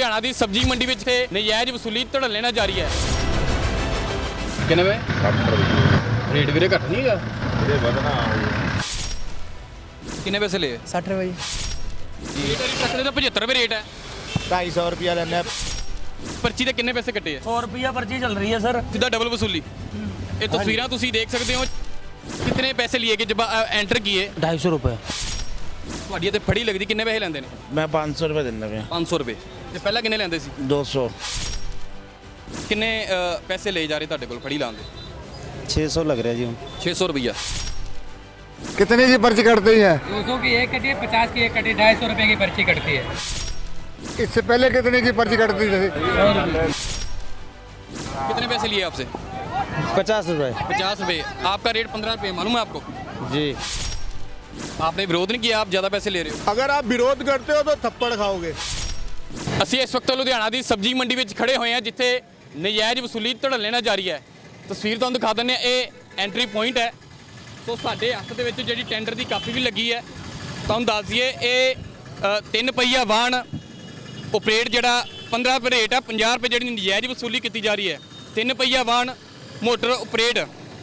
ਲੁਧਿਆਣਾ ਦੀ ਸਬਜ਼ੀ ਮੰਡੀ ਵਿੱਚ ਤੇ ਨਜਾਇਜ਼ ਵਸੂਲੀ ਧੜੱਲੇ ਨਾਲ ਜਾਰੀ ਹੈ। ਕਿੰਨੇ ਵੇ? ਰੇਟ ਵੀਰੇ ਘੱਟ ਨਹੀਂ ਇਹਦੇ ਵਧਣਾ ਕਿੰਨੇ ਪੈਸੇ ਲਏ? 60 ਰੁਪਏ ਜੀ। ਸਕਦੇ ਤਾਂ 75 ਰੁਪਏ ਰੇਟ ਹੈ। 250 ਰੁਪਏ ਲੈਣਾ ਪਰਚੀ ਦੇ ਕਿੰਨੇ ਪੈਸੇ ਕੱਟੇ ਆ? 100 ਰੁਪਿਆ ਪਰਚੀ ਚੱਲ ਰਹੀ ਹੈ ਸਰ। ਸਿੱਧਾ ਡਬਲ ਵਸੂਲੀ। ਇਹ ਤਸਵੀਰਾਂ ਤੁਸੀਂ ਦੇਖ ਸਕਦੇ ਹੋ। ਕਿੰਨੇ ਪੈਸੇ ਲਏ ਕਿ ਜਬ ਐਂਟਰ ਕੀਏ? 250 ਰੁਪਏ। ਤੁਹਾਡੀ ਤੇ ਫੜੀ ਲੱਗਦੀ ਕਿੰਨੇ ਪੈਸੇ ਲੈਂਦੇ ਨੇ? ਮੈਂ 500 ਰੁਪਏ ਦਿੰਦਾ ਪਿਆ। 500 ਰੁਪਏ। ਤੇ ਪਹਿਲਾਂ ਕਿੰਨੇ ਲੈਂਦੇ ਸੀ 200 ਕਿੰਨੇ ਅ, ਪੈਸੇ ਲਏ ਜਾ ਰਹੇ ਤੁਹਾਡੇ ਕੋਲ ਫੜੀ ਲਾਉਣ ਦੇ 600 ਲੱਗ ਰਿਹਾ ਜੀ ਹੁਣ 600 ਰੁਪਈਆ कितने की पर्ची कटती है दो सौ की एक कटी है पचास की एक कटी ढाई सौ रुपये की पर्ची कटती है इससे पहले कितने की पर्ची कटती थी कितने पैसे लिए आपसे 50 रुपए पचास रुपए आपका रेट पंद्रह रुपये मालूम है आपको जी आपने विरोध नहीं किया आप ज़्यादा पैसे ले रहे हो अगर आप विरोध करते हो तो थप्पड़ खाओगे ਅਸੀਂ ਇਸ ਵਕਤ ਲੁਧਿਆਣਾ ਦੀ ਸਬਜ਼ੀ ਮੰਡੀ ਵਿੱਚ ਖੜੇ ਹੋਏ ਹਾਂ, ਜਿੱਥੇ ਨਜਾਇਜ਼ ਵਸੂਲੀ ਧੜੱਲੇ ਨਾਲ ਜਾਰੀ ਹੈ। ਤਸਵੀਰ ਤੁਹਾਨੂੰ ਦਿਖਾ ਦਿੰਦੇ ਹਾਂ, ਇਹ ਐਂਟਰੀ ਪੁਆਇੰਟ ਹੈ। ਸੋ ਸਾਡੇ ਹੱਥ ਦੇ ਵਿੱਚ ਜਿਹੜੀ ਟੈਂਡਰ ਦੀ ਕਾਪੀ ਵੀ ਲੱਗੀ ਹੈ। ਤੁਹਾਨੂੰ ਦੱਸ ਦਈਏ, ਇਹ ਤਿੰਨ ਪਹੀਆ ਵਾਹਨ ਆਪਰੇਟ ਜਿਹੜਾ 15 ਰੁਪਏ ਰੇਟ ਹੈ 50 ਰੁਪਏ ਜਿਹੜੀ ਨਜਾਇਜ਼ ਵਸੂਲੀ ਕੀਤੀ ਜਾ ਰਹੀ ਹੈ। ਤਿੰਨ ਪਹੀਆ ਵਾਹਨ ਮੋਟਰ ਆਪਰੇਟ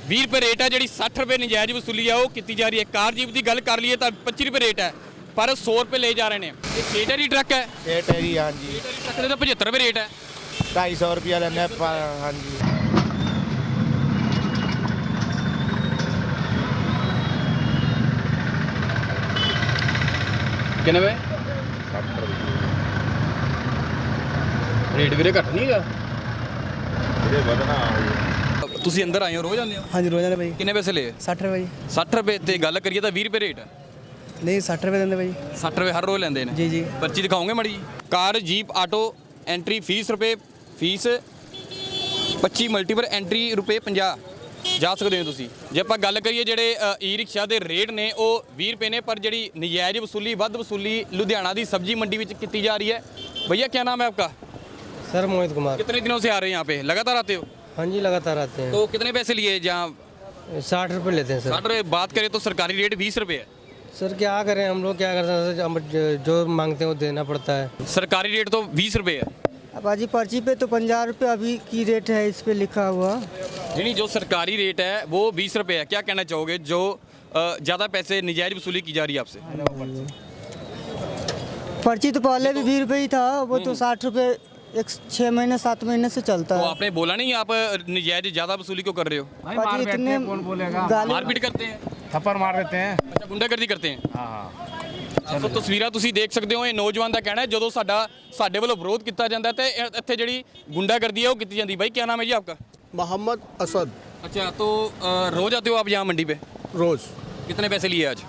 20 ਰੁਪਏ ਰੇਟ ਹੈ ਜਿਹੜੀ 60 ਰੁਪਏ ਨਜਾਇਜ਼ ਵਸੂਲੀ ਆ, ਉਹ ਕੀਤੀ ਜਾ ਰਹੀ ਹੈ। ਕਾਰ ਜੀਪ ਦੀ ਗੱਲ ਕਰ ਲਈਏ ਤਾਂ 25 ਰੁਪਏ ਰੇਟ ਹੈ। ਪਰ 100 ਰੁਪਏ ਲਏ ਜਾ ਰਹੇ ਨੇ। ਇਹ ਕੇਟਰੀ ਟਰੱਕ ਹੈ। ਰੇਟ ਹੈ ਜੀ ਹਾਂਜੀ। ਟਰੱਕ ਦੇ ਤਾਂ 75 ਰੁਪਏ ਰੇਟ ਹੈ। 250 ਰੁਪਿਆ ਲੈਣਾ ਹਾਂਜੀ। ਕਿੰਨੇ ਵੇ? 60 ਰੁਪਏ। ਰੇਟ ਵੀਰੇ ਘੱਟ ਨਹੀਂ ਹੈਗਾ। ਇਹਦੇ ਵਧਣਾ ਤੁਸੀਂ ਅੰਦਰ ਆਏ ਹੋ ਰੋਜ਼ ਆਉਂਦੇ ਹੋ? ਹਾਂਜੀ ਰੋਜ਼ਾਨਾ ਭਾਈ ਕਿੰਨੇ ਪੈਸੇ ਲਏ? 60 ਰੁਪਏ ਜੀ। 60 ਰੁਪਏ ਤੇ ਗੱਲ ਕਰੀਏ ਤਾਂ 20 ਰੁਪਏ ਰੇਟ ਹੈ। ਨਹੀਂ 60 ਰੁਪਏ ਦਿੰਦੇ ਭਾਈ 60 ਰੁਪਏ ਹਰ ਰੋਜ਼ ਲੈਂਦੇ ਨੇ ਜੀ ਜੀ ਪਰਚੀ ਦਿਖਾਓਗੇ ਮੜੀ car jeep auto entry fees ਰੁਪਏ ਫੀਸ 25 ਮਲਟੀਪਲ ਐਂਟਰੀ ਰੁਪਏ 50 ਜਾ ਸਕਦੇ ਹੋ ਤੁਸੀਂ ਜੇ ਆਪਾਂ ਗੱਲ ਕਰੀਏ ਜਿਹੜੇ ਈ ਰਿਕਸ਼ਾ ਦੇ ਰੇਟ ਨੇ ਉਹ 20 ਰੁਪਏ ਨੇ ਪਰ ਜਿਹੜੀ ਨਜਾਇਜ਼ ਵਸੂਲੀ ਵੱਧ ਵਸੂਲੀ ਲੁਧਿਆਣਾ ਦੀ ਸਬਜ਼ੀ ਮੰਡੀ ਵਿੱਚ ਕੀਤੀ ਜਾ ਰਹੀ है भैया क्या नाम है आपका सर मोहित कुमार कितने दिनों से आ रहे हैं यहाँ पे लगातार आते हो हाँ जी लगातार आते हैं तो कितने पैसे लिए जहाँ साठ रुपये लेते हैं सर साठ रुपये बात करें तो सरकारी रेट बीस रुपये है सर क्या करें हम लोग? क्या करते हैं? जो- जो मांगते हैं वो देना पड़ता है। सरकारी रेट तो बीस रुपये है। अब पर्ची पे तो पंजाह रुपये अभी की रेट है इस पे लिखा हुआ। नहीं जो सरकारी रेट है वो बीस रुपये है। क्या कहना चाहोगे? जो ज़्यादा पैसे नजायज वसूली की जा रही है आपसे। पर्ची तो पहले भी बीस रुपये ही था वो तो साठ रुपये एक छः महीने सात महीने से चलता तो है। आपने बोला नहीं आप नजायज ज़्यादा वसूली क्यों कर रहे हो? मारपीट करते हैं। ਥੱਪੜ ਮਾਰ ਦਿੱਤੇ ਹੈ ਅੱਛਾ ਗੁੰਡਾਗਰਦੀ ਕਰਤੇ हैं ਹਾਂ ਸੋ ਤਸਵੀਰਾਂ ਤੁਸੀਂ ਦੇਖ ਸਕਦੇ ਹੋ ਇਹ ਨੌਜਵਾਨ ਦਾ ਕਹਿਣਾ ਹੈ ਜਦੋਂ ਸਾਡਾ ਸਾਡੇ ਵੱਲੋਂ ਵਿਰੋਧ ਕੀਤਾ ਜਾਂਦਾ ਹੈ ਤੇ ਇਹ- ਇੱਥੇ ਜਿਹੜੀ ਗੁੰਡਾਗਰਦੀ ਹੈ ਉਹ ਕੀਤੀ ਜਾਂਦੀ ਭਾਈ ਕੀ ਨਾਮ ਹੈ ਜੀ आपका मोहम्मद असद अच्छा तो अ, रोज आते हो आप यहाँ मंडी पे रोज कितने पैसे लिए आज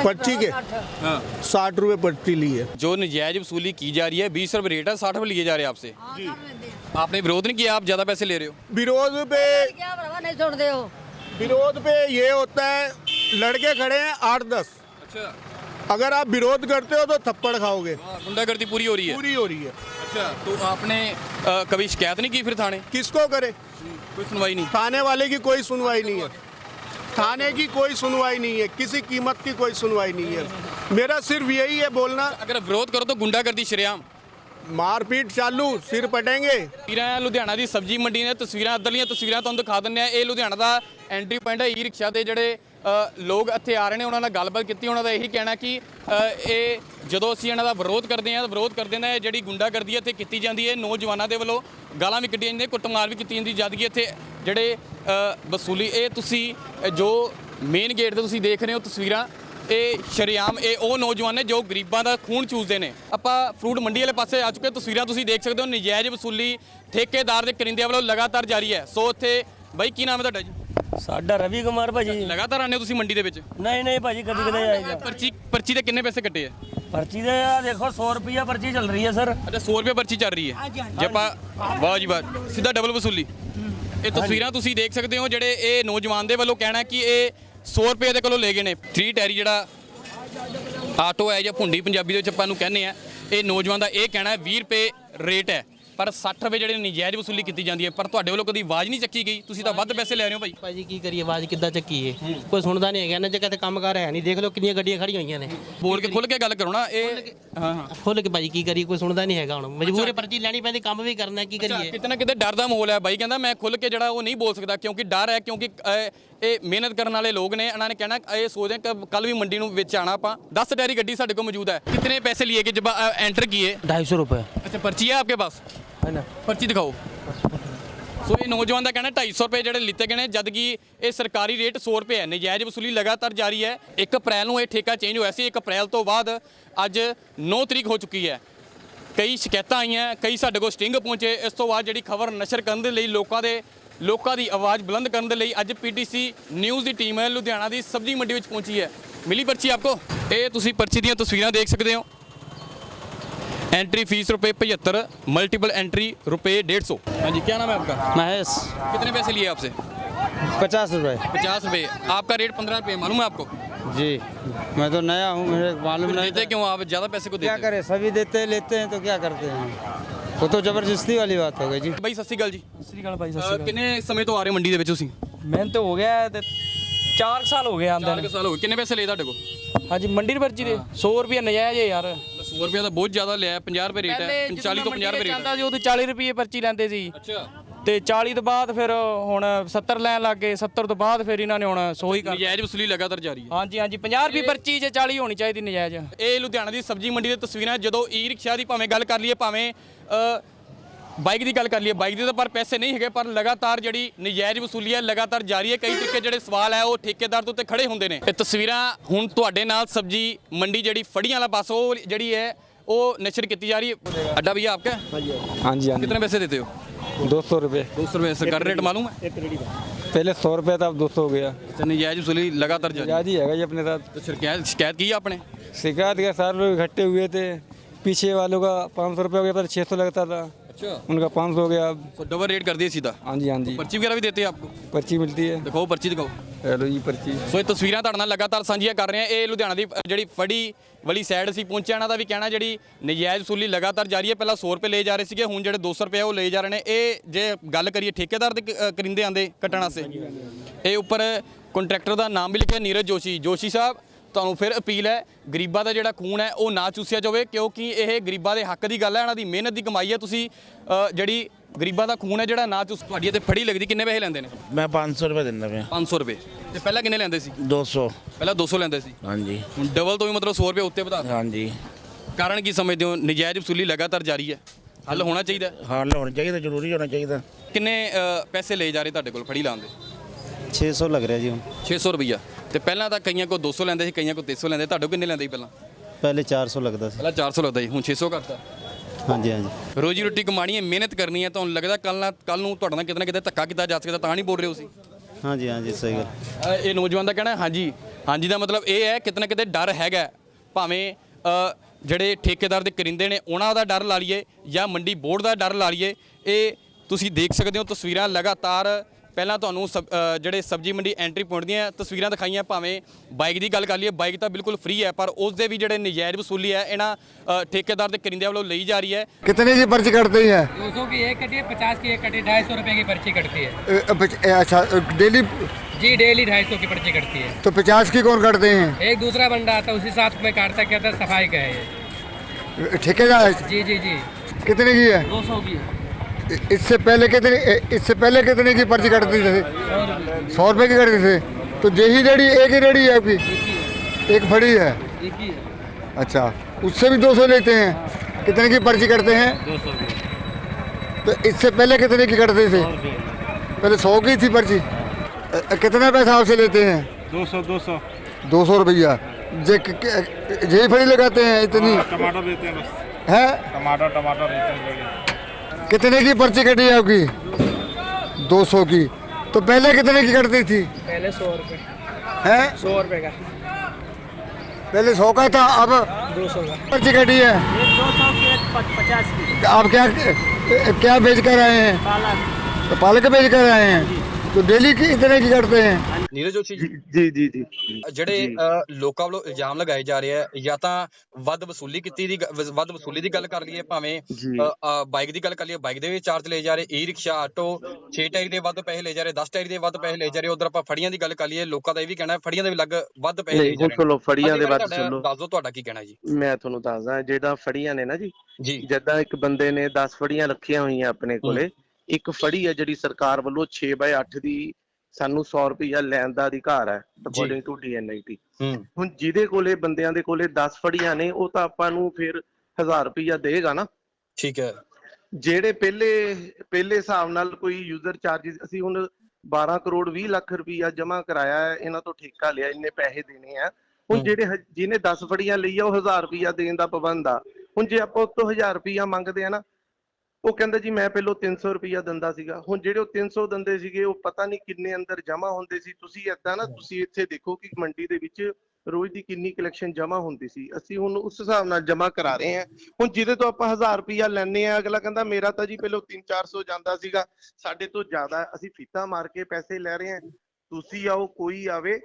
पर्ची के हाँ साठ रुपये पर्ची ली है जो नजायज वसूली की जा रही है बीस रुपये रेट है साठ रुपये लिए जा रहे हैं आपसे आपने विरोध नहीं किया आप ज़्यादा पैसे ले रहे हो विरोध पे क्या भरावा नहीं छोड़ दे हो विरोध पे ये होता है लड़के खड़े हैं आठ दस। अच्छा। अगर आप विरोध करते हो तो थप्पड़ खाओगे। गुंडागर्दी पूरी हो रही है। पूरी हो रही है। अच्छा तो आपने आ, कभी शिकायत नहीं की फिर थाने? किसको करे? कोई सुनवाई नहीं। थाने वाले की कोई सुनवाई नहीं है। थाने की कोई सुनवाई नहीं है। किसी कीमत की कोई सुनवाई नहीं है। मेरा सिर्फ़ यही है बोलना। अगर विरोध करो तो गुंडागर्दी श्रेयाम। ਮਾਰਪੀਟ ਚਾਲੂ, ਸਿਰ ਪਟेंगे ਤਸਵੀਰਾਂ ਲੁਧਿਆਣਾ ਦੀ ਸਬਜ਼ੀ ਮੰਡੀ ਨੇ ਤਸਵੀਰਾਂ ਅੰਦਰਲੀਆਂ ਤਸਵੀਰਾਂ ਤੁਹਾਨੂੰ ਦਿਖਾ ਦਿੰਨੇ ਆ। ਇਹ ਲੁਧਿਆਣਾ ਦਾ ਐਂਟਰੀ ਪੁਆਇੰਟ ਹੈ ਈ ਰਿਕਸ਼ਾ ਦੇ ਜਿਹੜੇ ਲੋਕ ਇੱਥੇ ਆ ਰਹੇ ਨੇ, ਉਹਨਾਂ ਨਾਲ ਗੱਲਬਾਤ ਕੀਤੀ, ਉਹਨਾਂ ਦਾ ਇਹੀ ਕਹਿਣਾ ਕਿ ਇਹ ਜਦੋਂ ਅਸੀਂ ਇਹਨਾਂ ਦਾ ਵਿਰੋਧ ਕਰਦੇ ਹਾਂ, ਵਿਰੋਧ ਕਰਦੇ ਨੇ ਜਿਹੜੀ ਗੁੰਡਾਗਰਦੀ ਇੱਥੇ ਕੀਤੀ ਜਾਂਦੀ ਹੈ, ਨੌਜਵਾਨਾਂ ਦੇ ਵੱਲੋਂ, ਗਾਲਾਂ ਵੀ ਕੱਢੀਆਂ ਜਾਂਦੀਆਂ, ਕੁੱਟਮਾਰ ਵੀ ਕੀਤੀ ਜਾਂਦੀ, ਜਦ ਕਿ ਇੱਥੇ ਜਿਹੜੇ ਵਸੂਲੀ, ਇਹ ਤੁਸੀਂ, ਜੋ ਮੇਨ ਗੇਟ ਤੇ ਤੁਸੀਂ ਦੇਖ ਰਹੇ ਹੋ ਤਸਵੀਰਾਂ ਇਹ ਸ਼ਰੀਆਮ ਇਹ ਉਹ ਨੌਜਵਾਨ ਨੇ ਜੋ ਗਰੀਬਾਂ ਦਾ ਖੂਨ ਚੂਸਦੇ ਨੇ। ਆਪਾਂ ਫਰੂਟ ਮੰਡੀ ਵਾਲੇ ਪਾਸੇ ਆ ਚੁੱਕੇ ਤਸਵੀਰਾਂ ਤੁਸੀਂ ਦੇਖ ਸਕਦੇ ਹੋ। ਨਜਾਇਜ਼ ਵਸੂਲੀ ਠੇਕੇਦਾਰ ਦੇ ਕਰਿੰਦਿਆਂ ਵੱਲੋਂ ਲਗਾਤਾਰ ਜਾਰੀ ਹੈ। ਸੋ ਇੱਥੇ ਬਾਈ ਕੀ ਨਾਮ ਹੈ ਤੁਹਾਡਾ ਜੀ? ਸਾਡਾ ਰਵੀ ਕੁਮਾਰ ਭਾਜੀ। ਲਗਾਤਾਰ ਆਨੇ ਤੁਸੀਂ ਮੰਡੀ ਦੇ ਵਿੱਚ? ਨਹੀਂ ਨਹੀਂ ਭਾਜੀ ਕਦੀ ਕਦੇ ਆਏਗਾ ਪਰਚੀ ਪਰਚੀ ਦੇ ਕਿੰਨੇ ਪੈਸੇ ਕੱਟੇ ਆ? ਪਰਚੀ ਦੇ ਆ ਦੇਖੋ 100 ਰੁਪਿਆ ਪਰਚੀ ਚੱਲ ਰਹੀ ਹੈ ਸਰ। ਅੱਛਾ 100 ਰੁਪਏ ਪਰਚੀ ਚੱਲ ਰਹੀ ਹੈ। ਜੇ ਆਪਾਂ ਵਾਹ ਜੀ ਵਾਹ। ਸਿੱਧਾ ਡਬਲ ਵਸੂਲੀ। ਇਹ ਤਸਵੀਰਾਂ ਤੁਸੀਂ ਦੇਖ ਸਕਦੇ ਹੋ। ਜਿਹੜੇ ਇਹ ਨੌਜਵਾਨ ਦੇ ਵੱਲੋਂ ਕਹਿਣਾ ਕਿ ਇਹ 100 ਰੁਪਏ ਦੇ ਕੋਲੋਂ ਲੈ ਗਏ ਨੇ। 3 ਟੈਰੀ ਜਿਹੜਾ ਆਟੋ ਹੈ ਜਾਂ ਭੁੰਡੀ ਪੰਜਾਬੀ ਦੇ ਵਿੱਚ ਆਪਾਂ ਨੂੰ ਕਹਿੰਦੇ ਆ ਇਹ ਨੌਜਵਾਨ ਦਾ ਇਹ ਕਹਿਣਾ ਹੈ 20 ਰੁਪਏ ਰੇਟ ਹੈ। ਪਰ 60 ਰੁਪਏ ਜਿਹੜੇ ਨਜਾਇਜ਼ ਵਸੂਲੀ ਕੀਤੀ ਜਾਂਦੀ ਹੈ। ਪਰ ਤੁਹਾਡੇ ਵੱਲੋਂ ਕਦੀ ਆਵਾਜ਼ ਨਹੀਂ ਚੱਕੀ ਗਈ? ਤੁਸੀਂ ਤਾਂ ਵੱਧ ਪੈਸੇ ਲੈ ਰਹੇ ਹੋ ਭਾਈ। ਭਾਜੀ ਕੀ ਕਰੀਏ? ਆਵਾਜ਼ ਕਿੱਦਾਂ ਚੱਕੀਏ ਕੋਈ ਸੁਣਦਾ ਨਹੀਂ ਹੈਗਾ। ਨਾ ਜਗ੍ਹਾ ਤੇ ਕੰਮ ਕਰ ਹੈ ਨਹੀਂ। ਦੇਖ ਲਓ ਕਿੰਨੀਆਂ ਗੱਡੀਆਂ ਖੜੀਆਂ ਹੋਈਆਂ ਨੇ। ਬੋਲ ਕੇ ਖੁੱਲ ਕੇ ਗੱਲ ਕਰੋ ਨਾ। ਇਹ ਹਾਂ ਹਾਂ। ਖੁੱਲ ਕੇ ਭਾਜੀ ਕੀ ਕਰੀਏ? ਕੋਈ ਸੁਣਦਾ ਨਹੀਂ ਹੈਗਾ ਹੁਣ। ਮਜਬੂਰ ਪਰਚੀ ਲੈਣੀ ਪੈਂਦੀ ਕੰਮ ਵੀ ਕਰਨਾ ਕੀ ਕਰੀਏ? ਕਿਤੇ ਨਾ ਕਿਤੇ ਡਰ ਦਾ ਮਾਹੌਲ ਹੈ। ਬਾਈ ਕਹਿੰਦਾ ਮੈਂ ਖੁੱਲ ਕੇ ਜਿਹੜਾ ਉਹ ਨਹੀਂ ਬੋਲ ਸਕਦਾ ਕਿਉਂਕਿ ਡਰ ਹੈ ਕਿਉਂਕਿ ਇਹ ਮਿਹਨਤ ਕਰਨ ਵਾਲੇ ਲੋਕ ਨੇ ਇਹਨਾਂ ਨੇ ਕਹਿਣਾ ਇਹ ਸੋਚਦੇ ਕਿ ਕੱਲ ਵੀ ਮੰਡੀ ਨੂੰ ਵਿੱਚ ਆਣਾ ਆਪਾਂ 10 ਟੈਰੀ ਗੱਡੀ ਸਾਡੇ ਕੋਲ ਮੌਜੂਦ ਹੈ ਕਿਤਨੇ ਪੈਸੇ लिए कि जब एंटर किए ढाई सौ रुपये अच्छा पर्ची है आपके पास है ना ਪਰਚੀ ਦਿਖਾਓ ਸੋ ਇਹ ਨੌਜਵਾਨ ਦਾ ਕਹਿਣਾ 250 ਰੁਪਏ ਜਿਹੜੇ ਲਿੱਤੇ ਗਏ ਨੇ ਜਦ ਕਿ ਇਹ ਸਰਕਾਰੀ ਰੇਟ 100 ਰੁਪਏ ਹੈ ਨਜਾਇਜ਼ ਵਸੂਲੀ ਲਗਾਤਾਰ ਜਾਰੀ ਹੈ 1 ਅਪ੍ਰੈਲ ਨੂੰ ਇਹ ਠੇਕਾ ਚੇਂਜ ਹੋਇਆ ਸੀ 1 ਅਪ੍ਰੈਲ ਤੋਂ ਬਾਅਦ ਅੱਜ 9 ਤਰੀਕ ਹੋ ਚੁੱਕੀ ਹੈ ਕਈ ਸ਼ਿਕਾਇਤਾਂ ਆਈਆਂ ਕਈ ਸਾਡੇ ਕੋਲ ਸਟਿੰਗ ਪਹੁੰਚੇ ਇਸ ਤੋਂ ਬਾਅਦ ਜਿਹੜੀ ਖਬਰ ਨਸ਼ਰ ਕਰਨ ਦੇ ਲਈ ਲੋਕਾਂ ਦੇ ਲੋਕਾਂ ਦੀ ਆਵਾਜ਼ ਬੁਲੰਦ ਕਰਨ ਦੇ ਲਈ ਅੱਜ ਪੀਟੀਸੀ ਨਿਊਜ਼ ਦੀ ਟੀਮ ਹੈ ਲੁਧਿਆਣਾ ਦੀ ਸਬਜ਼ੀ ਮੰਡੀ ਵਿੱਚ ਪਹੁੰਚੀ ਹੈ ਮਿਲੀ ਪਰਚੀ ਆਪਕੋ ਇਹ ਤੁਸੀਂ ਪਰਚੀ ਦੀਆਂ ਤਸਵੀਰਾਂ ਦੇਖ ਸਕਦੇ ਹੋ एंट्री फीस रुपए पचहत्तर मल्टीपल एंट्री रुपए डेढ़ सौ हाँ जी क्या नाम है आपका महेश कितने पैसे लिए आपसे पचास रुपये पचास रुपए आपका रेट पंद्रह रुपए मालूम है आपको जी मैं तो नया हूँ मुझे मालूम नहीं देते क्यों आप ज़्यादा पैसे को क्या देते करें सभी देते हैं लेते हैं तो क्या करते हैं वो तो ज़बरदस्ती वाली बात हो गई जी ਬਾਈ ਸਤਿ ਸ਼੍ਰੀ ਅਕਾਲ ਜੀ ਸ੍ਰੀ ਅਕਾਲ ਭਾਈ ਅਹ ਕਿੰਨੇ ਸਮੇਂ ਤੋਂ ਆ ਰਹੇ ਮੰਡੀ ਦੇ ਵਿੱਚ ਤੁਸੀਂ ਮਿਹਨਤ ਹੋ ਗਿਆ ਤੇ 4 ਸਾਲ ਹੋ ਗਏ ਆਂਦੇ ਚਾਰ ਨੇ ਕੁ ਸਾਲ ਹੋ ਗਏ ਕਿੰਨੇ ਪੈਸੇ ਲਏ ਤੁਹਾਡੇ ਕੋਲ ਹਾਂਜੀ ਮੰਡੀ ਦੀ ਪਰਚੀ ਦੇ 100 ਰੁਪਏ ਨਜਾਇਜ਼ ਹੈ ਯਾਰ 100 ਰੁਪਏ ਦਾ ਬਹੁਤ ਜ਼ਿਆਦਾ ਲਿਆ 50 ਰੁਪਏ ਰੇਟ ਹੈ 40 ਤੋਂ 50 ਰੁਪਏ ਰੇਟ ਜਾਂਦਾ ਸੀ ਉਦੋਂ 40 ਰੁਪਏ ਪਰਚੀ ਲੈਂਦੇ ਸੀ ਅੱਛਾ ਤੇ 40 ਤੋਂ ਬਾਅਦ ਫਿਰ ਹੁਣ 70 ਲੈਣ ਲੱਗ ਗਏ 70 ਤੋਂ ਬਾਅਦ ਫਿਰ ਇਹਨਾਂ ਨੇ ਹੁਣ 100 ਹੀ ਕਰ ਨਜਾਇਜ਼ ਵਸੂਲੀ ਲਗਾਤਾਰ ਜਾਰੀ ਹੈ। ਹਾਂਜੀ ਹਾਂਜੀ 50 ਰੁਪਏ ਪਰਚੀ ਜੇ 40 ਹੋਣੀ ਚਾਹੀਦੀ ਨਜਾਇਜ਼। ਇਹ ਲੁਧਿਆਣਾ ਦੀ ਸਬਜ਼ੀ ਮੰਡੀ ਦੀ ਤਸਵੀਰਾਂ ਜਦੋਂ ਈ ਰਿਕਸ਼ਾ ਦੀ ਭਾਵੇਂ ਗੱਲ ਕਰ ਲਈਏ ਭਾਵੇਂ ਬਾਈਕ ਦੀ ਗੱਲ ਕਰ ਲਈਏ ਬਾਈਕ ਦੇ ਤਾਂ ਪਰ ਪੈਸੇ ਨਹੀਂ ਹੈਗੇ ਪਰ ਲਗਾਤਾਰ ਜਿਹੜੀ ਨਜਾਇਜ਼ ਵਸੂਲੀ ਹੈ ਲਗਾਤਾਰ ਜਾਰੀ ਹੈ। ਕਈ ਤਰੀਕੇ ਜਿਹੜੇ ਸਵਾਲ ਹੈ ਉਹ ਠੇਕੇਦਾਰ ਤੋਂ ਤੇ ਖੜੇ ਹੁੰਦੇ ਨੇ। ਇਹ ਤਸਵੀਰਾਂ ਹੁਣ ਤੁਹਾਡੇ ਨਾਲ ਸਬਜ਼ੀ ਮੰਡੀ ਜਿਹੜੀ ਫੜੀਆਂ ਵਾਲਾ ਪਾਸ ਉਹ ਜਿਹੜੀ ਹੈ ਉਹ ਨਸ਼ਰ ਕੀਤੀ ਜਾ ਰਹੀ ਹੈ। ਅੱਡਾ ਭਈਆ ਆਪਕਾ ਹਾਂਜੀ ਹਾਂਜੀ। ਕਿੰਨੇ ਪੈਸੇ ਦਿੰਦੇ ਹੋ? दो सौ रुपये दो सौ रुपये सरकारी रेट मालूम है पहले सौ रुपये था अब दो सौ हो गया अच्छा नजायज वसूली लगातार जायज ही हैगा ये अपने साथ तो शिकायत शिकायत की आपने शिकायत क्या सारे लोग इकट्ठे हुए थे पीछे वालों का पाँच सौ रुपये हो गया पहले छः सौ लगता था अच्छा उनका पाँच सौ हो गया अब डबल रेट कर दिए सीधा हाँ जी हाँ जी पर्ची वगैरह भी देते हैं आपको पर्ची मिलती है दिखाओ पर्ची दिखाओ ਇਹ ਜੀ ਪਰਚੀ। ਸੋ ਇਹ ਤਸਵੀਰਾਂ ਤੁਹਾਡੇ ਨਾਲ ਲਗਾਤਾਰ ਸਾਂਝੀਆਂ ਕਰ ਰਹੇ ਹਾਂ। ਇਹ ਲੁਧਿਆਣਾ ਦੀ ਜਿਹੜੀ ਫੜੀ ਵਾਲੀ ਸਾਈਡ ਸੀ ਪਹੁੰਚਿਆ ਇਹਨਾਂ ਦਾ ਵੀ ਕਹਿਣਾ ਜਿਹੜੀ ਨਜਾਇਜ਼ ਵਸੂਲੀ ਲਗਾਤਾਰ ਜਾਰੀ ਹੈ। ਪਹਿਲਾਂ 100 ਰੁਪਏ ਲਏ ਜਾ ਰਹੇ ਸੀਗੇ ਹੁਣ ਜਿਹੜੇ 200 ਰੁਪਏ ਆ ਉਹ ਲਏ ਜਾ ਰਹੇ ਨੇ। ਇਹ ਜੇ ਗੱਲ ਕਰੀਏ ਠੇਕੇਦਾਰ ਦੇ ਕ- ਅ, ਕਰਿੰਦਿਆਂ ਕੱਟਣ ਵਾਸਤੇ ਇਹ ਉੱਪਰ ਕੰਟਰੈਕਟਰ ਦਾ ਨਾਮ ਵੀ ਲਿਖਿਆ ਨੀਰਜ ਜੋਸ਼ੀ। ਜੋਸ਼ੀ ਸਾਹਿਬ ਤੁਹਾਨੂੰ ਫਿਰ ਅਪੀਲ ਹੈ ਗਰੀਬਾਂ ਦਾ ਜਿਹੜਾ ਖੂਨ ਹੈ ਉਹ ਨਾ ਚੂਸਿਆ ਜਾਵੇ ਕਿਉਂਕਿ ਇਹ ਗਰੀਬਾਂ ਦੇ ਹੱਕ ਦੀ ਗੱਲ ਹੈ। ਇਹਨਾਂ ਦੀ ਮਿਹਨਤ ਦੀ ਕਮਾਈ ਹੈ। ਤੁਸੀਂ ਜਿਹੜੀ ਗਰੀਬਾਂ ਦਾ ਖੂਨ ਹੈ ਜਿਹੜਾ ਨਾ ਚੂਸ ਤੁਹਾਡੀ ਇੱਥੇ ਫੜੀ ਲੱਗਦੀ ਕਿੰਨੇ ਪੈਸੇ ਲੈਂਦੇ ਨੇ? ਮੈਂ 500 ਰੁਪਏ ਦਿੰਦਾ ਪਿਆ। 500 ਰੁਪਏ। ਤੇ ਪਹਿਲਾਂ ਕਿੰਨੇ ਲੈਂਦੇ ਸੀ? 200 ਪਹਿਲਾਂ 200 ਲੈਂਦੇ ਸੀ? ਹਾਂਜੀ। ਹੁਣ ਡਬਲ ਤੋਂ ਵੀ ਮਤਲਬ 100 ਰੁਪਏ ਉੱਤੇ ਵਧਾ ਦਿੱਤੇ। ਹਾਂਜੀ। ਕਾਰਨ ਕੀ ਸਮਝਦੇ ਹੋ? ਨਜਾਇਜ਼ ਵਸੂਲੀ ਲਗਾਤਾਰ ਜਾਰੀ ਹੈ। ਹੱਲ ਹੋਣਾ ਚਾਹੀਦਾ ਹੈ। ਹੱਲ ਹੋਣਾ ਚਾਹੀਦਾ ਜ਼ਰੂਰੀ ਹੋਣਾ ਚਾਹੀਦਾ। ਕਿੰਨੇ ਪੈਸੇ ਲਏ ਜਾ ਰਹੇ ਤੁਹਾਡੇ ਕੋਲ ਫੜੀ ਲਾਉਣ 600 ਲੱਗ ਰਿਹਾ ਜੀ ਹੁਣ। 600 ਰੁਪਈਆ। ਤੇ ਪਹਿਲਾਂ ਤਾਂ ਕਈਆਂ ਕੋ 200 ਲੈਂਦੇ ਸੀ ਕਈਆਂ ਕੋ 300 ਲੈਂਦੇ ਤੁਹਾਡੇ ਕੋਲ ਕਿੰਨੇ ਲੈਂਦੇ ਸੀ ਪਹਿਲਾਂ? ਪਹਿਲੇ 400 ਲੱਗਦਾ ਸੀ। ਪਹਿਲਾਂ 400 ਲੱਗਦਾ ਸੀ ਹੁਣ 600 ਕਰਤਾ ਹਾਂਜੀ ਹਾਂਜੀ। ਰੋਜੀ ਰੋਟੀ ਕਮਾਣੀ ਹੈ ਮਿਹਨਤ ਕਰਨੀ ਹੈ ਤੁਹਾਨੂੰ ਲੱਗਦਾ ਕੱਲ ਨਾਲ ਕੱਲ ਨੂੰ ਤੁਹਾਡੇ ਨਾਲ ਕਿਤੇ ਨਾ ਕਿਤੇ ਧੱਕਾ ਕੀਤਾ ਜਾ ਸਕਦਾ ਤਾਂ ਨਹੀਂ ਬੋਲ ਰਹੇ ਹੋ ਤੁਸੀਂ? ਹਾਂਜੀ ਹਾਂਜੀ ਸਹੀ ਗੱਲ। ਇਹ ਨੌਜਵਾਨ ਦਾ ਕਹਿਣਾ ਹਾਂਜੀ। ਹਾਂਜੀ ਦਾ ਮਤਲਬ ਇਹ ਹੈ ਕਿਤੇ ਨਾ ਕਿਤੇ ਡਰ ਹੈਗਾ ਭਾਵੇਂ ਜਿਹੜੇ ਠੇਕੇਦਾਰ ਦੇ ਕਰਿੰਦੇ ਨੇ ਉਹਨਾਂ ਦਾ ਡਰ ਲਾ ਲਈਏ ਜਾਂ ਮੰਡੀ ਬੋਰਡ ਦਾ ਡਰ ਲਾ ਲਈਏ ਇਹ ਤੁਸੀਂ ਦੇਖ ਸਕਦੇ ਹੋ ਤਸਵੀਰਾਂ ਲਗਾਤਾਰ ਪਹਿਲਾਂ ਤੁਹਾਨੂੰ ਸਬ- ਅ, ਜਿਹੜੇ ਸਬਜੀ ਮੰਡੀ ਐਂਟਰੀ ਪੁਆਇੰਟ ਦੀਆਂ ਤਸਵੀਰਾਂ ਦਿਖਾਈਆਂ ਭਾਵੇਂ ਬਾਈਕ ਦੀ ਗੱਲ ਕਰ ਲਈਏ ਬਾਈਕ ਤਾਂ ਬਿਲਕੁਲ ਫ੍ਰੀ ਹੈ ਪਰ ਉਸ ਦੇ ਵੀ ਜਿਹੜੇ ਨਜਾਇਜ਼ ਵਸੂਲੀ ਹੈ ਇਹਨਾਂ ਅ, ਠੇਕੇਦਾਰ ਦੇ ਕਰਿੰਦਿਆਂ ਵੱਲੋਂ ਲਈ ਜਾ ਰਹੀ ਹੈ कितने की पर्ची कटती है दो सौ की एक कटी है पचास की एक कटी ढाई सौ रुपये की पर्ची कटती है ए, बच- ए, अच्छा डेली जी डेली ढाई सौ की पर्ची कटती है तो पचास की कौन कटते हैं एक दूसरा बंदा आता है उसी साथ में काटता कहता है सफाई का है ये ठेकेदार जी जी जी कितने की है दो सौ की है इ- इससे पहले कितने इससे पहले कितने की पर्ची कटती थी? सौ रुपये रुपए की कटती थी। तो यही रेडी एक ही रेडी है आपकी एक फड़ी है? ही है अच्छा उससे भी दो सौ लेते हैं। कितने की पर्ची कटते हैं? तो इससे पहले कितने की करते थे? पहले सौ की थी पर्ची। कितना पैसा आपसे लेते हैं? दो सौ दो सौ। दो सौ रुपया। जे यही फड़ी लगाते हैं इतनी। टमाटर देते हैं बस। है? टमाटर टमाटर हैं। कितने की पर्ची कटी है आपकी? दो सौ की। तो पहले कितने की कटती थी? पहले सौ रुपये है? सौ रुपए का। पहले सौ का था अब दो सौ का। पर्ची कटी है। पचास की। आप क्या क्या बेच कर आए हैं? पालक। तो पालक बेच कर आए हैं? तो डेली की इतने की करते हैं ਨੀਰਜ ਜੋਸ਼ੀ ਜੀ ਜੀ ਜੀ ਜੀ ਜਿਹੜੇ ਅ, ਲੋਕਾਂ ਵੱਲੋਂ ਇਲਜ਼ਾਮ ਲਗਾਏ ਜਾ ਰਹੇ ਆ ਜਾਂ ਤਾਂ ਵੱਧ ਵਸੂਲੀ ਕੀਤੀ ਦੀ ਗ- ਵ- ਵੱਧ ਵਸੂਲੀ ਦੀ ਗੱਲ ਕਰ ਲਈਏ ਭਾਵੇਂ ਜੀ। ਅ, ਅ, ਬਾਈਕ ਦੀ ਗੱਲ ਕਰ ਲਈਏ ਬਾਈਕ ਦੇ ਵੀ ਚਾਰਜ ਲਏ ਜਾ ਰਹੇ ਈ ਰਿਕਸ਼ਾ ਆਟੋ 6 ਟਾਇਰ ਦੇ ਵੱਧ ਪੈਸੇ ਲਏ ਜਾ ਰਹੇ 10 ਟਾਇਰ ਦੇ ਵੱਧ ਪੈਸੇ ਲਏ ਜਾ ਰਹੇ ਉਧਰ ਆਪਾਂ ਫੜੀਆਂ ਦੀ ਗੱਲ ਕਰ ਲਈਏ ਲੋਕਾਂ ਦਾ ਇਹ ਵੀ ਕਹਿਣਾ ਹੈ ਫੜੀਆਂ ਦੇ ਵੀ ਲੱਗ ਵੱਧ ਪੈਸੇ ਲਏ ਨਹੀਂ ਜਾ ਹੁਣ ਰਹੇ ਸੁਣੋ ਫੜੀਆਂ ਦੇ ਅਸੀਂ ਵੱਧ ਤੁਹਾਡਾ ਸੁਣੋ ਦੱਸ ਦਿਓ ਤੁਹਾਡਾ ਕੀ ਕਹਿਣਾ ਜੀ ਮੈਂ ਤੁਹਾਨੂੰ ਦੱਸਦਾ ਜਿਹੜਾ ਫੜੀਆਂ ਨੇ ਨਾ ਜੀ ਜੀ ਜਿੱਦਾਂ ਇੱਕ ਬੰਦੇ ਨੇ 10 ਫੜੀਆਂ ਰੱਖੀਆਂ ਹੋਈਆਂ ਆਪਣੇ ਕੋਲੇ ਇੱਕ ਫੜੀ ਹੈ ਜਿਹੜੀ ਸਰਕਾਰ ਵੱਲੋਂ 6 ਬਾਏ 8 ਦੀ ਸਾਨੂੰ 100 ਰੁਪਈਆ ਲੈਣ ਦਾ ਅਧਿਕਾਰ ਹੈ ਅਕੋਰਡਿੰਗ ਟੂ ਡੀਐਨਆਈਟੀ ਹੁਣ ਜਿਹਦੇ ਕੋਲੇ ਬੰਦਿਆਂ ਦੇ ਕੋਲੇ 10 ਫੜੀਆਂ ਨੇ ਉਹ ਤਾਂ ਆਪਾਂ ਨੂੰ ਫਿਰ 1000 ਰੁਪਈਆ ਦੇਗਾ ਨਾ। ਠੀਕ ਹੈ। ਜਿਹੜੇ ਪਹਿਲੇ ਪਹਿਲੇ ਹਿਸਾਬ ਨਾਲ ਕੋਈ ਯੂਜ਼ਰ ਚਾਰजेस ਅਸੀਂ ਹੁਣ 12 ਕਰੋੜ 20 ਲੱਖ ਰੁਪਈਆ ਜਮ੍ਹਾਂ ਕਰਾਇਆ ਹੈ ਇਹਨਾਂ ਤੋਂ ਠੇਕਾ ਲਿਆ ਇੰਨੇ ਪੈਸੇ ਦੇਣੇ ਆ। ਹੁਣ। ਜਿਹੜੇ ਜਿਹਨੇ 10 ਫੜੀਆਂ ਲਈ ਆ ਉਹ 1000 ਰੁਪਈਆ ਦੇਣ ਦਾ ਪਾਬੰਦ ਆ। ਹੁਣ ਜੇ ਆਪਾਂ ਉਸ ਤੋਂ 1000 ਰੁਪਈਆ ਮੰਗਦੇ ਆ ਨਾ ਉਹ ਕਹਿੰਦਾ ਜੀ ਮੈਂ ਪਹਿਲਾਂ 300 ਰੁਪਈਆ ਦਿੰਦਾ ਸੀਗਾ। ਹੁਣ ਜਿਹੜੇ ਉਹ 300 ਦਿੰਦੇ ਸੀਗੇ, ਉਹ ਪਤਾ ਨਹੀਂ ਕਿੰਨੇ ਅੰਦਰ ਜਮ੍ਹਾਂ ਹੁੰਦੇ ਸੀ। ਤੁਸੀਂ ਏਦਾਂ ਨਾ, ਤੁਸੀਂ ਇੱਥੇ ਦੇਖੋ ਕਿ ਮੰਡੀ ਦੇ ਵਿੱਚ ਰੋਜ਼ ਦੀ ਕਿੰਨੀ ਕਲੈਕਸ਼ਨ ਜਮ੍ਹਾਂ ਹੁੰਦੀ ਸੀ। ਅਸੀਂ ਹੁਣ ਉਸ ਹਿਸਾਬ ਨਾਲ ਜਮ੍ਹਾਂ ਕਰਾ ਰਹੇ ਹਾਂ। ਹੁਣ ਜਿਹਦੇ ਤੋਂ ਆਪਾਂ 1000 ਰੁਪਈਆ ਲੈਣੇ ਆ ਅਗਲਾ ਕਹਿੰਦਾ, ਮੇਰਾ ਤਾਂ ਜੀ ਪਹਿਲਾਂ 3-400 ਜਾਂਦਾ ਸੀਗਾ। ਸਾਡੇ ਤੋਂ ਜ਼ਿਆਦਾ ਅਸੀਂ ਫੀਤਾ ਮਾਰ ਕੇ ਪੈਸੇ ਲੈ ਰਹੇ ਹਾਂ। ਤੁਸੀਂ ਆਓ, ਕੋਈ ਆਵੇ।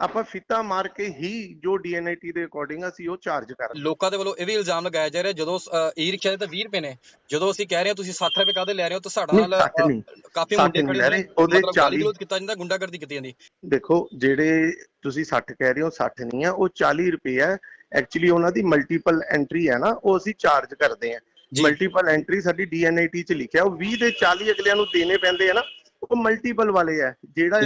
ਆਪਾਂ ਫੀਤਾ ਮਾਰ ਕੇ ਹੀ ਜੋ ਡੀਐਨਆਈਟੀ ਦੇ ਅਕੋਰਡਿੰਗ ਅਸੀਂ ਉਹ ਚਾਰਜ ਕਰ ਲੋਕਾਂ ਦੇ ਵੱਲੋਂ ਇਹ ਵੀ ਇਲਜ਼ਾਮ ਲਗਾਇਆ ਜਾ ਰਿਹਾ ਜਦੋਂ ਈ ਰਿਕਸ਼ਾ ਦੇ ਤਾਂ 20 ਰੁਪਏ ਨੇ ਜਦੋਂ ਅਸੀਂ ਕਹਿ ਰਹੇ ਹਾਂ ਤੁਸੀਂ 60 ਰੁਪਏ ਕਾਹਦੇ ਲੈ ਰਹੇ ਹੋ ਤਾਂ ਸਾਡਾ ਨਾਲ 60 ਨਹੀਂ। ਅ, ਕਾਫੀ 60 ਮੁੰਡੇ ਖੜੇ ਨੇ ਉਹਦੇ ਮਤਲਬ ਗਾਲੀ 40 ਗਲੋਚ ਕੀਤਾ ਜਾਂਦਾ ਗੁੰਡਾਗਰਦੀ ਕੀਤੀ ਜਾਂਦੀ ਦੇਖੋ ਜਿਹੜੇ ਤੁਸੀਂ 60 ਕਹਿ ਰਹੇ ਹੋ 60 ਨਹੀਂ ਆ ਉਹ 40 ਰੁਪਏ ਹੈ ਐਕਚੁਅਲੀ ਉਹਨਾਂ ਦੀ ਮਲਟੀਪਲ ਐਂਟਰੀ ਹੈ ਨਾ ਉਹ ਅਸੀਂ ਚਾਰਜ ਕਰਦੇ ਜੀ। ਮਲਟੀਪਲ ਐਂਟਰੀ ਸਾਡੀ ਡੀਐਨਆਈਟੀ ਚ ਲਿਖਿਆ ਉਹ 20 ਦੇ 40 ਅਗਲਿਆਂ ਨੂੰ ਦੇਣੇ ਪੈਂਦੇ ਆ ਨਾ ਉਹ ਮਲਟੀਪਲ ਵਾਲੇ ਆ ਜਿਹੜਾ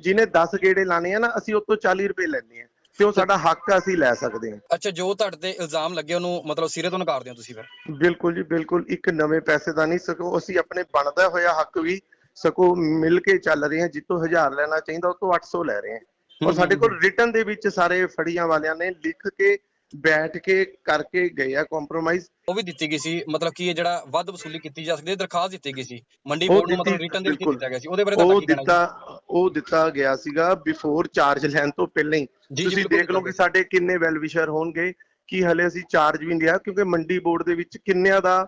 ਜਿਹਨੇ 10 ਗੇੜੇ ਲਾਣੇ ਆ ਨਾ ਅਸੀਂ ਉਹ ਤੋਂ 40 ਰੁਪਏ ਲੈਂਦੇ ਆ। ਤੇ ਉਹ ਸਾਡਾ ਹੱਕ ਆ ਅਸੀਂ ਲੈ ਸਕਦੇ ਹਾਂ ਅੱਛਾ ਜੋ ਤੁਹਾਡੇ ਤੇ ਇਲਜ਼ਾਮ ਲੱਗੇ ਉਹਨੂੰ ਮਤਲਬ ਸਿਰੇ ਤੋਂ ਨਕਾਰਦੇ ਹੋ ਤੁਸੀਂ ਫਿਰ? ਬਿਲਕੁਲ ਜੀ ਬਿਲਕੁਲ। ਇੱਕ ਨਵੇਂ ਪੈਸੇ ਦਾ ਨਹੀਂ ਸਕੋ ਅਸੀਂ ਆਪਣੇ ਬਣਦਾ ਹੋਇਆ ਹੱਕ ਵੀ ਸਕੋ ਮਿਲ ਕੇ ਚੱਲ ਰਹੇ ਹਾਂ ਜਿੱਤੋਂ 1000 ਲੈਣਾ ਚਾਹੀਦਾ ਉਹ ਤੋਂ 800 ਲੈ ਰਹੇ ਹਾਂ ਔਰ ਸਾਡੇ ਕੋਲ ਰਿਟਰਨ ਦੇ ਵਿੱਚ ਸਾਰੇ ਫੜੀਆਂ ਵਾਲਿਆਂ ਨੇ ਲਿਖ ਕੇ ਬੈਠ ਕੇ ਕਰਕੇ ਗਏ ਆ ਕੰਪਰੋਮਾਈਜ਼ ਉਹ ਵੀ ਦਿੱਤੀ ਗਈ ਸੀ ਮਤਲਬ ਕਿ ਇਹ ਜਿਹੜਾ ਵੱਧ ਵਸੂਲੀ ਕੀਤੀ ਜਾ ਸਕਦੀ ਹੈ ਦਰਖਾਸਤ ਦਿੱਤੀ ਗਈ ਸੀ ਮੰਡੀ ਬੋਰਡ ਨੂੰ ਮਤਲਬ ਰਿਟਰਨ ਦੇ ਵਿੱਚ। ਦਿੱਤਾ ਗਿਆ ਸੀ ਉਹਦੇ ਬਾਰੇ ਉਹ ਕੀ ਕਹਿਣਾ ਜੀ? ਦਿੱਤਾ ਉਹ ਦਿੱਤਾ ਗਿਆ ਸੀਗਾ ਬਿਫੋਰ ਚਾਰਜ ਲੈਣ ਤੋਂ ਪਹਿਲਾਂ ਹੀ ਤੁਸੀਂ ਦੇਖ ਲਓ ਕਿ ਸਾਡੇ ਕਿੰਨੇ ਵੈਲ ਵਿਸ਼ਰ ਹੋਣਗੇ ਕਿ ਹਲੇ ਅਸੀਂ ਚਾਰਜ ਵੀ ਨਹੀਂ ਲਿਆ ਕਿਉਂਕਿ ਮੰਡੀ ਬੋਰਡ ਦੇ ਵਿੱਚ ਕਿੰਨਿਆਂ ਦਾ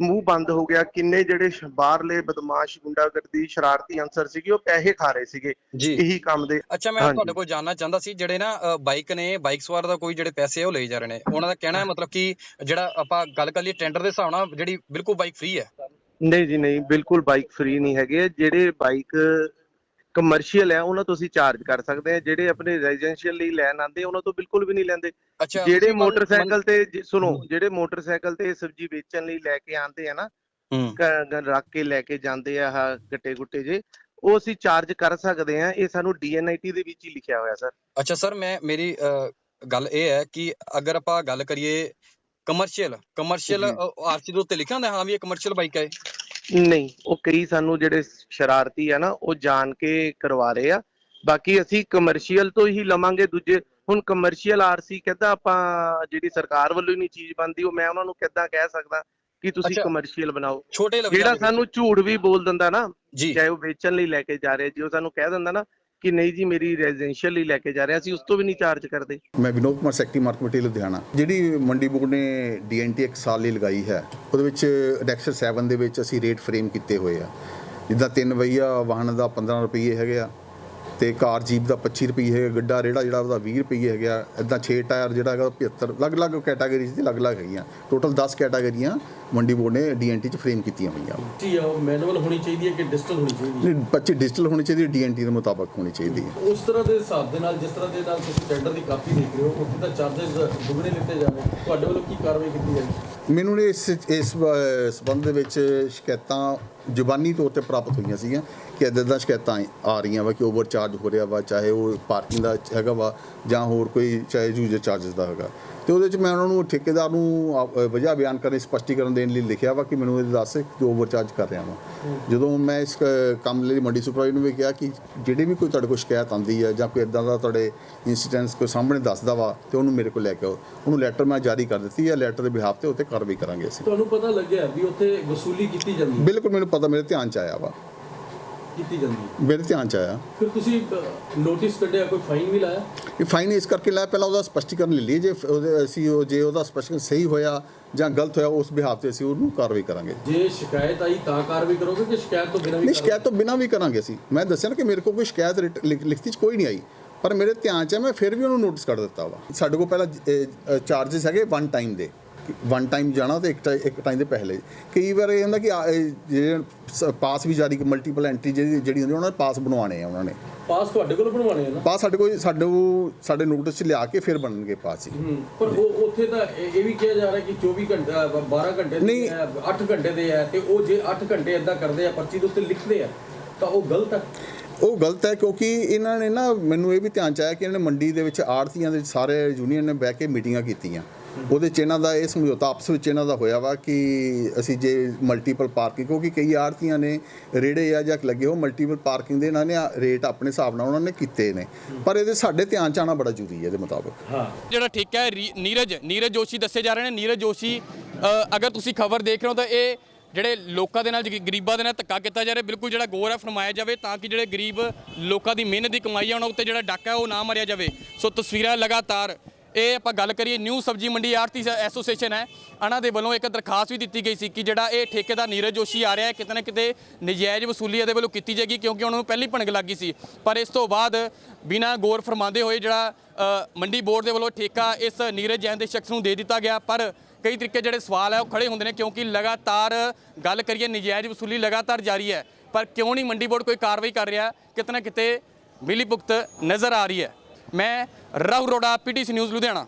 ਮੂੰਹ ਬੰਦ ਹੋ ਗਿਆ ਕਿੰਨੇ ਜਿਹੜੇ ਬਾਹਰਲੇ ਬਦਮਾਸ਼ ਗੁੰਡਾਗਰਦੀ ਸ਼ਰਾਰਤੀ ਅਨਸਰ ਸੀਗੇ ਉਹ ਪੈਸੇ ਖਾ ਰਹੇ ਸੀਗੇ ਇਹੀ ਕੰਮ ਦੇ। ਅੱਛਾ ਮੈਂ। ਤੁਹਾਡੇ ਕੋਲ ਜਾਨਣਾ ਚਾਹੁੰਦਾ ਸੀ ਜਿਹੜੇ ਨਾ ਬਾਈਕ ਨੇ ਬਾਈਕ ਸਵਾਰ ਦਾ ਕੋਈ ਜਿਹੜੇ ਪੈਸੇ ਉਹ ਲਈ ਜਾ ਰਹੇ ਨੇ। ਉਹਨਾਂ ਦਾ ਕਹਿਣਾ ਹੈ ਮਤਲਬ ਕਿ ਜਿਹੜਾ ਆਪਾਂ ਗੱਲ ਕਰ ਲਈਏ ਟੈਂਡਰ ਦੇ ਹਿਸਾਬ ਨਾਲ ਜਿਹੜੀ ਬਿਲਕੁਲ ਬਾਈਕ ਫ੍ਰੀ ਹੈ। ਨਹੀਂ ਜੀ ਨਹੀਂ ਬਿਲਕੁਲ ਬਾਈਕ ਫ੍ਰੀ ਨਹੀਂ ਹੈਗੇ। ਜਿਹੜੇ ਬਾਈਕ ਕਮਰਸ਼ੀਅਲ ਹੈ ਉਹਨਾਂ ਤੋਂ ਅਸੀਂ ਚਾਰਜ ਕਰ ਸਕਦੇ ਹਾਂ ਜਿਹੜੇ ਆਪਣੇ ਰੈਜ਼ੀਡੈਂਸ਼ੀਅਲ ਲਈ ਲੈਣ ਆਉਂਦੇ ਉਹਨਾਂ ਤੋਂ ਬਿਲਕੁਲ ਵੀ ਨਹੀਂ ਲੈਂਦੇ। ਜਿਹੜੇ ਮੋਟਰਸਾਈਕਲ ਤੇ ਸੁਣੋ। ਜਿਹੜੇ ਮੋਟਰਸਾਈਕਲ ਤੇ ਸਬਜ਼ੀ ਵੇਚਣ ਲਈ ਲੈ ਕੇ ਆਉਂਦੇ ਆ ਨਾ ਰੱਖ ਕੇ ਲੈ ਕੇ ਜਾਂਦੇ ਆ ਆਹ ਗੱਟੇ ਗੁੱਟੇ ਜੇ ਉਹ ਅਸੀਂ ਚਾਰਜ ਕਰ ਸਕਦੇ ਆ ਇਹ ਸਾਨੂੰ ਡੀਐਨਆਈਟੀ ਦੇ ਵਿੱਚ ਹੀ ਲਿਖਿਆ ਹੋਇਆ ਸਰ। ਅੱਛਾ ਸਰ ਮੈਂ ਮੇਰੀ ਗੱਲ ਇਹ ਹੈ ਕਿ ਅਗਰ ਆਪਾਂ ਗੱਲ ਕਰੀਏ ਕਮਰਸ਼ੀਅਲ ਕਮਰਸ਼ੀਅਲ ਆਰਸੀ ਦੇ ਉੱਤੇ ਲਿਖਿਆ ਹੁੰਦਾ ਹਾਂ ਵੀ ਇਹ ਕਮਰਸ਼ੀਅਲ ਬਾਈਕ ਹੈ। ਨਹੀਂ ਉਹ ਕਈ ਸਾਨੂੰ ਜਿਹੜੇ ਸ਼ਰਾਰਤੀ ਆ ਨਾ ਉਹ ਜਾਣ ਕੇ ਕਰਵਾ ਰਹੇ ਆ ਬਾਕੀ ਅਸੀਂ ਕਮਰਸ਼ੀਅਲ ਤੋਂ ਹੀ ਲਵਾਂਗੇ ਦੂਜੇ ਹੁਣ ਕਮਰਸ਼ੀਅਲ ਆਰਸੀ ਕਹਿੰਦਾ ਆਪਾਂ ਜਿਹੜੀ ਸਰਕਾਰ ਵੱਲੋਂ ਹੀ ਨਹੀਂ ਚੀਜ਼ ਬਣਦੀ ਉਹ ਮੈਂ ਉਹਨਾਂ ਨੂੰ ਕਿੱਦਾਂ ਕਹਿ ਸਕਦਾ ਕਿ ਤੁਸੀਂ। ਕਮਰਸ਼ੀਅਲ ਬਣਾਓ ਜਿਹੜਾ। ਸਾਨੂੰ ਝੂਠ ਵੀ ਬੋਲ ਦਿੰਦਾ ਨਾ ਚਾਹੇ ਉਹ ਵੇਚਣ ਲਈ ਲੈ ਕੇ ਜਾ ਰਿਹਾ ਜੇ ਉਹ ਸਾਨੂੰ ਕਹਿ ਦਿੰਦਾ ਨਾ ਕਿ ਨਹੀਂ ਜੀ, ਮੇਰੀ ਰੈਜ਼ੀਡੈਂਸ਼ੀਅਲ ਲਈ ਲੈ ਕੇ ਜਾ ਰਿਹਾ ਸੀ, ਉਸ ਤੋਂ ਵੀ ਨਹੀਂ ਚਾਰਜ ਕਰਦੇ। ਮੈਂ Vinod Kumar secretary market committee Ludhiana. ਜਿਹੜੀ ਮੰਡੀ ਬੋਰਡ ਨੇ ਡੀਐਨਟੀ ਇੱਕ ਸਾਲ ਲਈ ਲਗਾਈ ਹੈ, ਉਹਦੇ ਵਿੱਚ ਡੈਕਸਰ 7 ਦੇ ਵਿੱਚ ਅਸੀਂ ਰੇਟ ਫਰੇਮ ਕੀਤੇ ਹੋਏ ਆ। ਜਿੱਦਾਂ ਤਿੰਨ ਵਹੀਆ ਵਾਹਨ ਦਾ 15 ਰੁਪਏ ਹੈਗੇ ਆ ਤੇ ਕਾਰ ਜੀਪ ਦਾ 25 ਰੁਪਏ ਗੱਡਾ ਰੇੜਾ ਜਿਹੜਾ ਉਹਦਾ 20 ਰੁਪਏ ਹੈਗਾ ਇਦਾਂ 6 ਟਾਇਰ ਜਿਹੜਾ ਹੈਗਾ ਉਹ 75 ਅਲੱਗ-ਅਲੱਗ ਕੈਟਾਗਰੀਜ਼ ਦੀ ਅਲੱਗ-ਅਲੱਗ ਹੈਗੀਆਂ। ਟੋਟਲ 10 ਕੈਟਾਗਰੀਆਂ ਮੰਡੀ ਬੋਰਡ ਨੇ ਡੀਐਨਟੀ ਚ ਫਰੇਮ ਕੀਤੀਆਂ ਹੋਈਆਂ। ਜੀ ਉਹ ਮੈਨੂਅਲ ਹੋਣੀ ਚਾਹੀਦੀ ਹੈ ਕਿ ਡਿਜੀਟਲ ਹੋਣੀ ਚਾਹੀਦੀ ਨਹੀਂ 25 ਡਿਜੀਟਲ ਹੋਣੀ ਚਾਹੀਦੀ ਡੀਐਨਟੀ ਦੇ ਮੁਤਾਬਕ ਹੋਣੀ ਚਾਹੀਦੀ ਹੈ। ਉਸ ਤਰ੍ਹਾਂ ਦੇ ਹਿਸਾਬ ਦੇ ਨਾਲ ਜਿਸ ਤਰ੍ਹਾਂ ਦੇ ਨਾਲ ਤੁਸੀਂ ਟੈਂਡਰ ਦੀ ਕਾਪੀ ਦੇਖ ਰਹੇ ਹੋ ਉੱਥੇ ਤਾਂ ਚਾਰजेस ਦੁੱਗਣੇ ਲਿੱਤੇ ਜਾ ਰਹੇ ਤੁਹਾਡੇ ਵੱਲੋਂ ਕੀ ਕਾਰਵਾਈ ਕੀਤੀ ਜਾਏਗੀ? ਮੈਨੂੰ ਇਸ ਇਸ ਸੰਬੰਧ ਦੇ ਵਿੱਚ ਸ਼ਿਕਾਇਤਾਂ ਜ਼ੁਬਾਨੀ ਤੌਰ ਤੇ ਪ੍ਰਾਪਤ ਹੋਈਆਂ ਸੀਗੀਆਂ ਕਿ ਇੱਦਾਂ ਦੀਆਂ ਸ਼ਿਕਾਇਤਾਂ ਆ ਰਹੀਆਂ ਵਾ ਕਿ ਓਵਰ ਚਾਰਜ ਹੋ ਰਿਹਾ ਵਾ ਚਾਹੇ ਉਹ ਪਾਰਕਿੰਗ ਦਾ ਹੈਗਾ ਵਾ ਜਾਂ ਹੋਰ ਕੋਈ ਚਾਹੇ ਯੂਜ਼ਰ ਚਾਰजेस ਦਾ ਹੈਗਾ। ਤੇ ਉਹਦੇ ਵਿੱਚ ਮੈਂ ਉਹਨਾਂ ਨੂੰ ਠੇਕੇਦਾਰ ਨੂੰ ਵਜ੍ਹਾ ਬਿਆਨ ਕਰਨ ਸਪਸ਼ਟੀਕਰਨ ਦੇਣ ਲਈ ਲਿਖਿਆ ਵਾ ਕਿ ਮੈਨੂੰ ਇਹ ਦੱਸ ਕਿ ਓਵਰ ਚਾਰਜ ਕਰ ਰਿਹਾ ਵਾਂ। ਜਦੋਂ ਮੈਂ ਇਸ ਕ- ਕੰਮ ਲਈ ਮੰਡੀ ਸੁਪਰਵਾਈਜ਼ਰ ਨੂੰ ਵੀ ਕਿਹਾ ਕਿ ਜਿਹੜੇ ਵੀ ਕੋਈ ਤੁਹਾਡੇ ਕੋਲ ਸ਼ਿਕਾਇਤ ਆਉਂਦੀ ਹੈ ਜਾਂ ਕੋਈ ਇਦਾਂ ਦਾ ਤੁਹਾਡੇ ਇਨਸੀਡੈਂਟਸ ਕੋਈ ਸਾਹਮਣੇ ਦੱਸਦਾ ਵਾ ਤੇ ਉਹਨੂੰ ਮੇਰੇ ਕੋਲ ਲੈ ਕੇ ਆਓ। ਉਹਨੂੰ ਲੈਟਰ ਮੈਂ ਜਾਰੀ ਕਰ ਦਿੱਤੀ ਹੈ ਲੈਟਰ ਦੇ ਬਿਹਾਫ ਤੇ ਉੱਤੇ ਕਾਰਵਾਈ ਕਰਾਂਗੇ ਅਸੀਂ। ਤੁਹਾਨੂੰ ਪਤਾ ਲੱਗਿਆ ਵੀ ਉੱਥੇ ਵਸੂਲੀ ਕੀਤੀ ਜਾਂਦੀ ਹੈ? ਬਿਲਕੁਲ ਮੈਨੂੰ ਪਤਾ ਮੇਰੇ ਧਿਆਨ ਚ ਆਇਆ ਵਾ। ਕੀਤੀ ਜਾਂਦੀ ਹੈ। ਮੇਰੇ ਧਿਆਨ ਚ ਆਇਆ। ਫਿਰ ਤੁਸੀਂ ਨੋਟਿਸ ਕੱਢਿਆ ਕੋਈ ਫਾਈਨ ਵੀ ਲਾਇਆ? ਇਹ ਫਾਈਨ ਇਸ ਕਰਕੇ ਲਾਇਆ ਪਹਿਲਾਂ ਉਹਦਾ ਸਪਸ਼ਟੀਕਰਨ ਲੈ ਲਈਏ ਜੇ ਉਹਦੇ ਅਸੀਂ ਉਹ ਜੇ ਉਹਦਾ ਸਪਸ਼ਟੀਕਰਨ ਸਹੀ ਹੋਇਆ ਜਾਂ ਗਲਤ ਹੋਇਆ ਉਸ ਬਿਹਾਫ ਤੇ ਅਸੀਂ ਉਹਨੂੰ ਕਾਰਵਾਈ ਕਰਾਂਗੇ। ਜੇ ਸ਼ਿਕਾਇਤ ਆਈ ਤਾਂ ਕਾਰਵਾਈ ਕਰੋਗੇ ਕਿ ਸ਼ਿਕਾਇਤ ਤੋਂ ਬਿਨਾਂ ਵੀ ਨਹੀਂ ਸ਼ਿਕਾਇਤ ਤੋਂ ਬਿਨਾਂ ਵੀ ਕਰਾਂਗੇ ਅਸੀਂ। ਮੈਂ ਦੱਸਿਆ ਨਾ ਕਿ ਮੇਰੇ ਕੋਲ ਕੋਈ ਸ਼ਿਕਾਇਤ ਲਿਖਤੀ ਚ ਕੋਈ ਨਹੀਂ ਆਈ। ਪਰ ਮੇਰੇ ਧਿਆਨ ਚ ਹੈ ਮੈਂ ਫਿਰ ਵੀ ਉਹਨੂੰ ਨੋਟਿਸ ਕਰ ਦਿੱਤਾ ਵਾ। ਸਾਡੇ ਕੋਲ ਪਹਿਲਾਂ ਚਾਰजेस ਹੈਗੇ ਵਨ ਟਾਈਮ ਦੇ। ਵਨ ਟਾਈਮ ਜਾਣਾ ਤੇ ਇੱਕ ਟਾਈ- ਇੱਕ ਟਾਈਮ ਦੇ ਪਹਿਲੇ। ਕਈ ਵਾਰ ਇਹ ਹੁੰਦਾ ਕਿ ਆ- ਇਹ ਜਿਹੜੇ ਪਾਸ ਵੀ ਜਾਰੀ ਮਲਟੀਪਲ ਐਂਟਰੀ ਜਿਹੜੀ ਜਿਹੜੀ ਹੁੰਦੀ ਉਹਨਾਂ ਨੇ ਪਾਸ ਬਣਵਾਉਣੇ ਆ ਉਹਨਾਂ ਨੇ। ਪਾਸ ਤੁਹਾਡੇ ਕੋਲ ਬਣਵਾਣੇ ਆ ਨਾ? ਪਾਸ ਸਾਡੇ ਕੋਲ ਸਾਡੇ ਸਾਡੇ ਨੋਟਿਸ ਚ ਲਿਆ ਕੇ ਫਿਰ ਬਣਨਗੇ ਪਾਸ ਜੀ ਹੂੰ, ਪਰ ਉਹ ਉੱਥੇ ਤਾਂ ਇਹ ਇਹ ਵੀ ਕਿਹਾ ਜਾ ਰਿਹਾ ਕਿ 24 ਘੰਟੇ 12 ਘੰਟੇ ਦੇ ਨਹੀਂ। ਹੈ 8 ਘੰਟੇ ਦੇ ਹੈ ਤੇ ਉਹ ਜੇ 8 ਘੰਟੇ ਇਦਾਂ ਕਰਦੇ ਆ ਪਰਚੀ ਦੇ ਉੱਤੇ ਲਿਖਦੇ ਆ ਤਾਂ ਉਹ ਗਲਤ ਹੈ ਉਹ ਗਲਤ ਹੈ ਕਿਉਂਕਿ ਇਹਨਾਂ ਨੇ ਨਾ ਮੈਨੂੰ ਇਹ ਵੀ ਧਿਆਨ ਚ ਆਇਆ ਕਿ ਇਹਨਾਂ ਨੇ ਮੰਡੀ ਦੇ ਵਿੱਚ ਆੜਤੀਆਂ ਦੇ ਸਾਰੇ ਯੂਨੀਅਨ ਨੇ ਬਹਿ ਕੇ ਮੀਟਿੰਗਾਂ ਕੀਤੀਆਂ। ਉਹਦੇ ਚ ਇਹਨਾਂ ਦਾ ਇਹ ਸਮਝੌਤਾ ਆਪਸ ਵਿੱਚ ਇਹਨਾਂ ਦਾ ਹੋਇਆ ਵਾ ਕਿ ਅਸੀਂ ਜੇ ਮਲਟੀਪਲ ਪਾਰਕਿੰਗ ਕਿਉਂਕਿ ਕਈ ਆੜਤੀਆਂ ਨੇ ਰੇੜੇ ਆ ਜਾਂ ਲੱਗੇ ਉਹ ਮਲਟੀਪਲ ਪਾਰਕਿੰਗ ਦੇ ਇਹਨਾਂ ਨੇ ਰੇਟ ਆਪਣੇ ਹਿਸਾਬ ਨਾਲ ਉਹਨਾਂ ਨੇ ਕੀਤੇ ਨੇ। ਪਰ ਇਹਦੇ ਸਾਡੇ ਧਿਆਨ ਚ ਆਉਣਾ ਬੜਾ ਜ਼ਰੂਰੀ ਹੈ ਇਹਦੇ ਮੁਤਾਬਕ। ਹਾਂ। ਜਿਹੜਾ ਠੇਕਾ ਹੈ ਨੀਰਜ ਨੀਰਜ ਜੋਸ਼ੀ ਦੱਸੇ ਜਾ ਰਹੇ ਨੇ। ਨੀਰਜ ਜੋਸ਼ੀ ਅਗਰ ਤੁਸੀਂ ਖਬਰ ਦੇਖ ਰਹੇ ਹੋ ਤਾਂ ਇਹ ਜਿਹੜੇ ਲੋਕਾਂ ਦੇ ਨਾਲ ਗਰੀਬਾਂ ਦੇ ਨਾਲ ਧੱਕਾ ਕੀਤਾ ਜਾ ਰਿਹਾ। ਬਿਲਕੁਲ ਜਿਹੜਾ ਗੌਰ ਹੈ ਫਰਮਾਇਆ ਜਾਵੇ ਤਾਂ ਕਿ ਜਿਹੜੇ ਗਰੀਬ ਲੋਕਾਂ ਦੀ ਮਿਹਨਤ ਦੀ ਕਮਾਈ ਹੈ ਉਹਨਾਂ ਉੱਤੇ ਜਿਹੜਾ ਡਾਕਾ ਹੈ ਉਹ ਨਾ ਮਾਰਿਆ ਜਾਵੇ। ਸੋ ਤਸਵੀਰਾਂ ਲਗਾਤਾਰ ਇਹ ਆਪਾਂ ਗੱਲ ਕਰੀਏ ਨਿਊ ਸਬਜੀ ਮੰਡੀ ਆਰਤੀ ਐਸੋਸੀਏਸ਼ਨ ਹੈ। ਉਹਨਾਂ ਦੇ ਵੱਲੋਂ ਇੱਕ ਦਰਖਾਸਤ ਵੀ ਦਿੱਤੀ ਗਈ ਸੀ ਕਿ ਜਿਹੜਾ ਇਹ ਠੇਕੇਦਾਰ ਨੀਰਜ ਜੋਸ਼ੀ ਆ ਰਿਹਾ ਹੈ, ਕਿਤੇ ਨਾ ਕਿਤੇ ਨਜਾਇਜ਼ ਵਸੂਲੀ ਇਹਦੇ ਵੱਲੋਂ ਕੀਤੀ ਜਾਏਗੀ ਕਿਉਂਕਿ ਉਹਨਾਂ ਨੂੰ ਪਹਿਲੀ ਭਣਕ ਲੱਗੀ ਸੀ। ਪਰ ਇਸ ਤੋਂ ਬਾਅਦ ਬਿਨਾਂ ਗੌਰ ਫਰਮਾਉਂਦੇ ਹੋਏ ਜਿਹੜਾ ਮੰਡੀ ਬੋਰਡ ਦੇ ਵੱਲੋਂ ਠੇਕਾ ਇਸ ਨੀਰਜ ਜੈਨ ਦੇ ਸ਼ਖਸ ਨੂੰ ਦੇ ਦਿੱਤਾ ਗਿਆ। ਪਰ ਕਈ ਤਰੀਕੇ ਜਿਹੜੇ ਸਵਾਲ ਹੈ ਉਹ ਖੜੇ ਹੁੰਦੇ ਨੇ ਕਿਉਂਕਿ ਲਗਾਤਾਰ ਗੱਲ ਕਰੀਏ ਨਜਾਇਜ਼ ਵਸੂਲੀ ਲਗਾਤਾਰ ਜਾਰੀ ਹੈ। ਪਰ ਕਿਉਂ ਨਹੀਂ ਮੰਡੀ ਬੋਰਡ ਕੋਈ ਕਾਰਵਾਈ ਕਰ ਰਿਹਾ? ਕਿਤੇ ਨਾ ਕਿਤੇ ਮਿਲੀਭੁਗਤ ਨਜ਼ਰ ਆ ਰਹੀ ਹੈ। ਮੈਂ ਰਾਹੁਲ ਰੋੜਾ ਪੀਟੀਸੀ ਨਿਊਜ਼ ਲੁਧਿਆਣਾ।